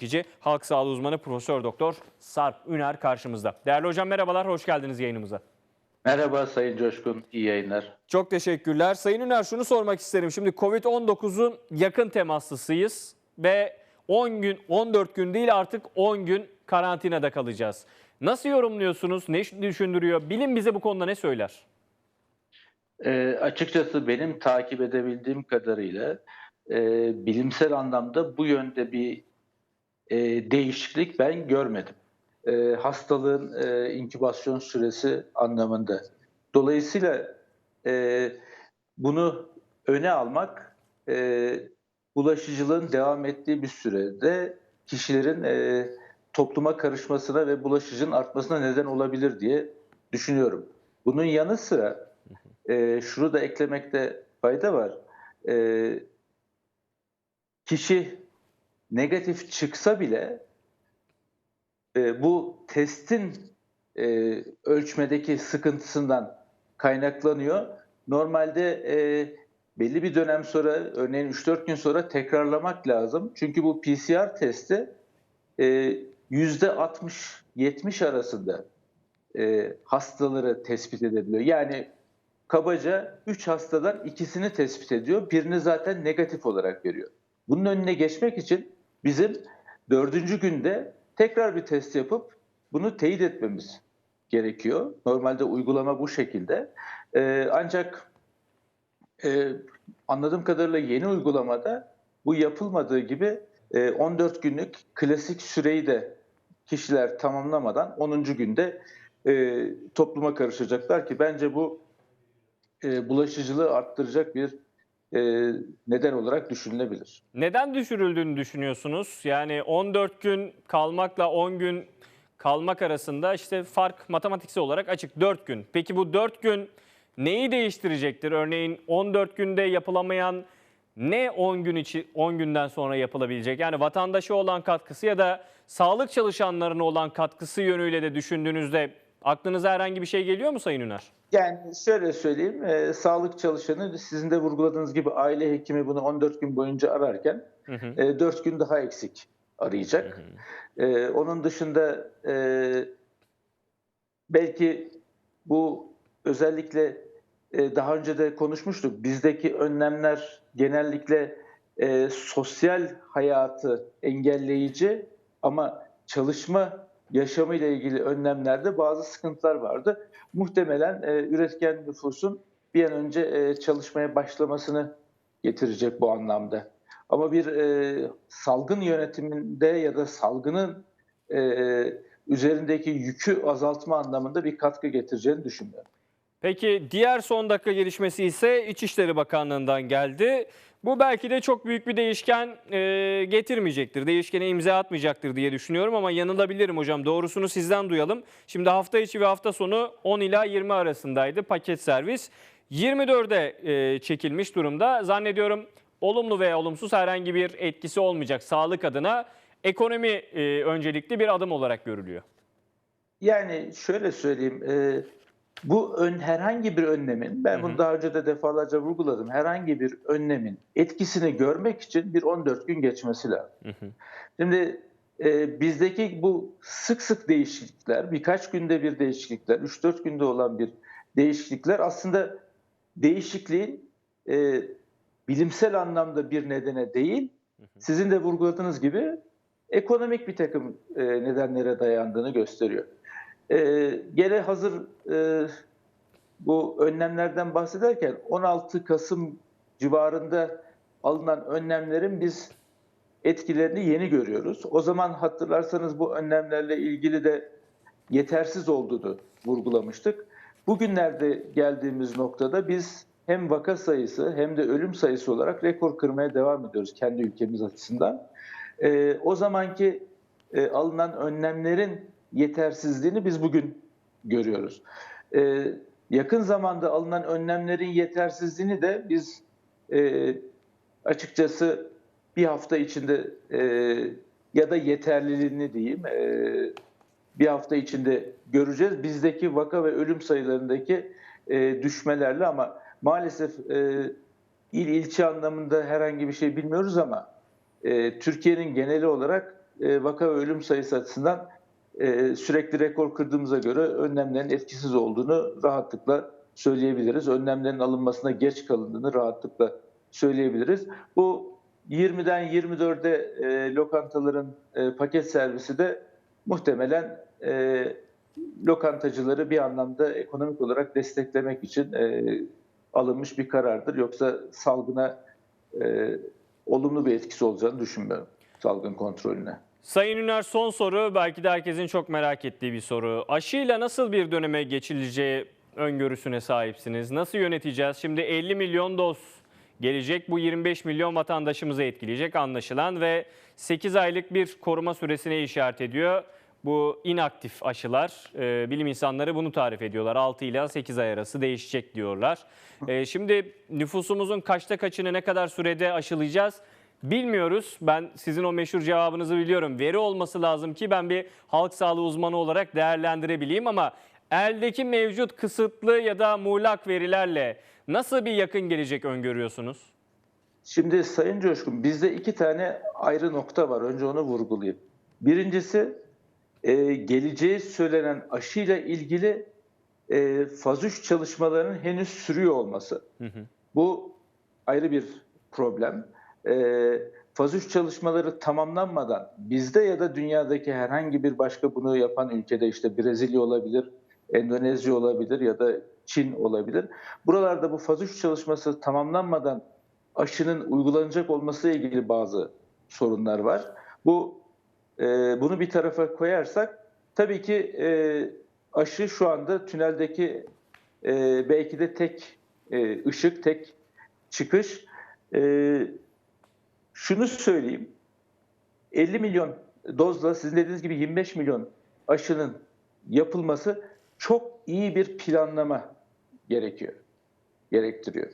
çekici. Halk sağlığı uzmanı Profesör Doktor Sarp Üner karşımızda. Değerli hocam merhabalar, hoş geldiniz yayınımıza. Merhaba Sayın Coşkun, iyi yayınlar. Çok teşekkürler. Sayın Üner şunu sormak isterim. Şimdi Covid-19'un yakın temaslısıyız ve 10 gün, 14 gün değil artık 10 gün karantinada kalacağız. Nasıl yorumluyorsunuz? Ne düşündürüyor? Bilim bize bu konuda ne söyler? E, açıkçası benim takip edebildiğim kadarıyla e, bilimsel anlamda bu yönde bir e, değişiklik ben görmedim. E, hastalığın e, inkübasyon süresi anlamında. Dolayısıyla e, bunu öne almak e, bulaşıcılığın devam ettiği bir sürede kişilerin e, topluma karışmasına ve bulaşıcının artmasına neden olabilir diye düşünüyorum. Bunun yanı sıra e, şunu da eklemekte fayda var. E, kişi negatif çıksa bile e, bu testin e, ölçmedeki sıkıntısından kaynaklanıyor. Normalde e, belli bir dönem sonra, örneğin 3-4 gün sonra tekrarlamak lazım. Çünkü bu PCR testi e, %60-70 arasında e, hastaları tespit edebiliyor. Yani kabaca 3 hastadan ikisini tespit ediyor. Birini zaten negatif olarak veriyor. Bunun önüne geçmek için bizim dördüncü günde tekrar bir test yapıp bunu teyit etmemiz gerekiyor. Normalde uygulama bu şekilde. Ee, ancak e, anladığım kadarıyla yeni uygulamada bu yapılmadığı gibi e, 14 günlük klasik süreyi de kişiler tamamlamadan 10. günde e, topluma karışacaklar ki bence bu e, bulaşıcılığı arttıracak bir e, neden olarak düşünülebilir. Neden düşürüldüğünü düşünüyorsunuz? Yani 14 gün kalmakla 10 gün kalmak arasında işte fark matematiksel olarak açık 4 gün. Peki bu 4 gün neyi değiştirecektir? Örneğin 14 günde yapılamayan ne 10 gün içi 10 günden sonra yapılabilecek? Yani vatandaşa olan katkısı ya da sağlık çalışanlarına olan katkısı yönüyle de düşündüğünüzde aklınıza herhangi bir şey geliyor mu Sayın Üner? Yani şöyle söyleyeyim, e, sağlık çalışanı sizin de vurguladığınız gibi aile hekimi bunu 14 gün boyunca ararken Hı hı. e, 4 gün daha eksik arayacak. E, onun dışında e, belki bu özellikle e, daha önce de konuşmuştuk. Bizdeki önlemler genellikle e, sosyal hayatı engelleyici ama çalışma yaşamı ile ilgili önlemlerde bazı sıkıntılar vardı. Muhtemelen e, üretken nüfusun bir an önce e, çalışmaya başlamasını getirecek bu anlamda. Ama bir e, salgın yönetiminde ya da salgının e, üzerindeki yükü azaltma anlamında bir katkı getireceğini düşünmüyorum. Peki diğer son dakika gelişmesi ise İçişleri Bakanlığı'ndan geldi. Bu belki de çok büyük bir değişken e, getirmeyecektir. Değişkene imza atmayacaktır diye düşünüyorum ama yanılabilirim hocam. Doğrusunu sizden duyalım. Şimdi hafta içi ve hafta sonu 10 ila 20 arasındaydı paket servis. 24'e e, çekilmiş durumda. Zannediyorum olumlu veya olumsuz herhangi bir etkisi olmayacak sağlık adına. Ekonomi e, öncelikli bir adım olarak görülüyor. Yani şöyle söyleyeyim, e, bu ön, herhangi bir önlemin, ben bunu daha önce de defalarca vurguladım, herhangi bir önlemin etkisini görmek için bir 14 gün geçmesi lazım. Şimdi e, bizdeki bu sık sık değişiklikler, birkaç günde bir değişiklikler, 3-4 günde olan bir değişiklikler aslında değişikliğin e, bilimsel anlamda bir nedene değil, sizin de vurguladığınız gibi ekonomik bir takım e, nedenlere dayandığını gösteriyor. E, gene hazır e, bu önlemlerden bahsederken 16 Kasım civarında alınan önlemlerin biz etkilerini yeni görüyoruz. O zaman hatırlarsanız bu önlemlerle ilgili de yetersiz olduğunu vurgulamıştık. Bugünlerde geldiğimiz noktada biz hem vaka sayısı hem de ölüm sayısı olarak rekor kırmaya devam ediyoruz kendi ülkemiz açısından. Ee, o zamanki e, alınan önlemlerin yetersizliğini biz bugün görüyoruz. Ee, yakın zamanda alınan önlemlerin yetersizliğini de biz e, açıkçası bir hafta içinde e, ya da yeterliliğini diyeyim e, bir hafta içinde göreceğiz. Bizdeki vaka ve ölüm sayılarındaki e, düşmelerle ama maalesef e, il ilçe anlamında herhangi bir şey bilmiyoruz ama e, Türkiye'nin geneli olarak e, vaka ve ölüm sayısı açısından e, sürekli rekor kırdığımıza göre önlemlerin etkisiz olduğunu rahatlıkla söyleyebiliriz. Önlemlerin alınmasına geç kalındığını rahatlıkla söyleyebiliriz. Bu 20'den 24'e e, lokantaların e, paket servisi de muhtemelen lokantacıları bir anlamda ekonomik olarak desteklemek için alınmış bir karardır. Yoksa salgına olumlu bir etkisi olacağını düşünmüyorum. Salgın kontrolüne. Sayın Üner son soru belki de herkesin çok merak ettiği bir soru. Aşıyla nasıl bir döneme geçileceği öngörüsüne sahipsiniz? Nasıl yöneteceğiz? Şimdi 50 milyon doz gelecek. Bu 25 milyon vatandaşımızı etkileyecek anlaşılan ve 8 aylık bir koruma süresine işaret ediyor. Bu inaktif aşılar, e, bilim insanları bunu tarif ediyorlar. 6 ila 8 ay arası değişecek diyorlar. E, şimdi nüfusumuzun kaçta kaçını ne kadar sürede aşılayacağız? Bilmiyoruz. Ben sizin o meşhur cevabınızı biliyorum. Veri olması lazım ki ben bir halk sağlığı uzmanı olarak değerlendirebileyim ama eldeki mevcut kısıtlı ya da muğlak verilerle nasıl bir yakın gelecek öngörüyorsunuz? Şimdi Sayın Coşkun bizde iki tane ayrı nokta var. Önce onu vurgulayayım. Birincisi e, geleceği söylenen aşıyla ilgili e, faz 3 çalışmalarının henüz sürüyor olması. Bu ayrı bir problem. E, faz 3 çalışmaları tamamlanmadan bizde ya da dünyadaki herhangi bir başka bunu yapan ülkede işte Brezilya olabilir, Endonezya olabilir ya da Çin olabilir. Buralarda bu faz 3 çalışması tamamlanmadan aşının uygulanacak olması ile ilgili bazı sorunlar var. Bu e, bunu bir tarafa koyarsak tabii ki e, aşı şu anda tüneldeki e, belki de tek e, ışık, tek çıkış. E, şunu söyleyeyim. 50 milyon dozla sizin dediğiniz gibi 25 milyon aşının yapılması çok iyi bir planlama gerekiyor. Gerektiriyor.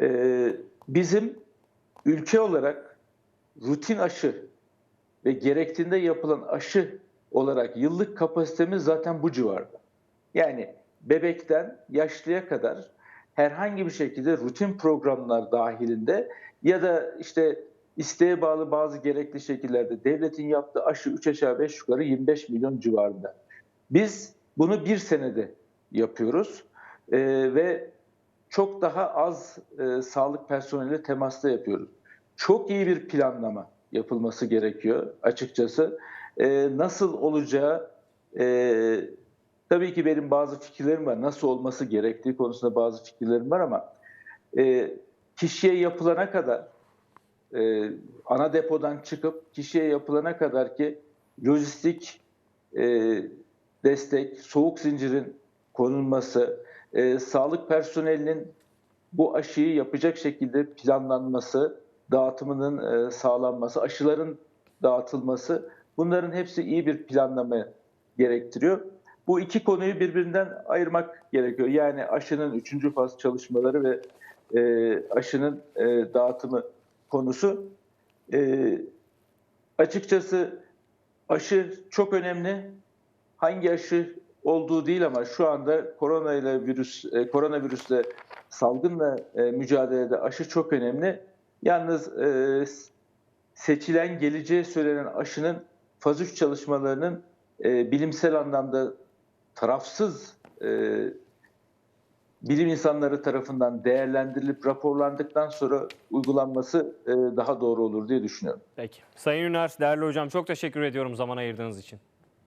Ee, bizim ülke olarak rutin aşı ve gerektiğinde yapılan aşı olarak yıllık kapasitemiz zaten bu civarda. Yani bebekten yaşlıya kadar herhangi bir şekilde rutin programlar dahilinde ya da işte isteğe bağlı bazı gerekli şekillerde devletin yaptığı aşı 3 aşağı 5 yukarı 25 milyon civarında. Biz bunu bir senede yapıyoruz Ee, ve çok daha az e, sağlık personeliyle temasta yapıyoruz. Çok iyi bir planlama yapılması gerekiyor açıkçası. E, nasıl olacağı e, tabii ki benim bazı fikirlerim var. Nasıl olması gerektiği konusunda bazı fikirlerim var ama e, kişiye yapılana kadar e, ana depodan çıkıp kişiye yapılana kadar ki lojistik e, destek, soğuk zincirin konulması, e, sağlık personelinin bu aşıyı yapacak şekilde planlanması, dağıtımının e, sağlanması, aşıların dağıtılması bunların hepsi iyi bir planlama gerektiriyor. Bu iki konuyu birbirinden ayırmak gerekiyor. Yani aşının üçüncü faz çalışmaları ve e, aşının e, dağıtımı konusu. E, açıkçası aşı çok önemli. Hangi aşı olduğu değil ama şu anda korona ile virüs e, koronavirüsle salgınla e, mücadelede aşı çok önemli. Yalnız e, seçilen geleceğe söylenen aşının faz 3 çalışmalarının e, bilimsel anlamda tarafsız e, bilim insanları tarafından değerlendirilip raporlandıktan sonra uygulanması e, daha doğru olur diye düşünüyorum. Peki. Sayın Üner, değerli hocam çok teşekkür ediyorum zaman ayırdığınız için.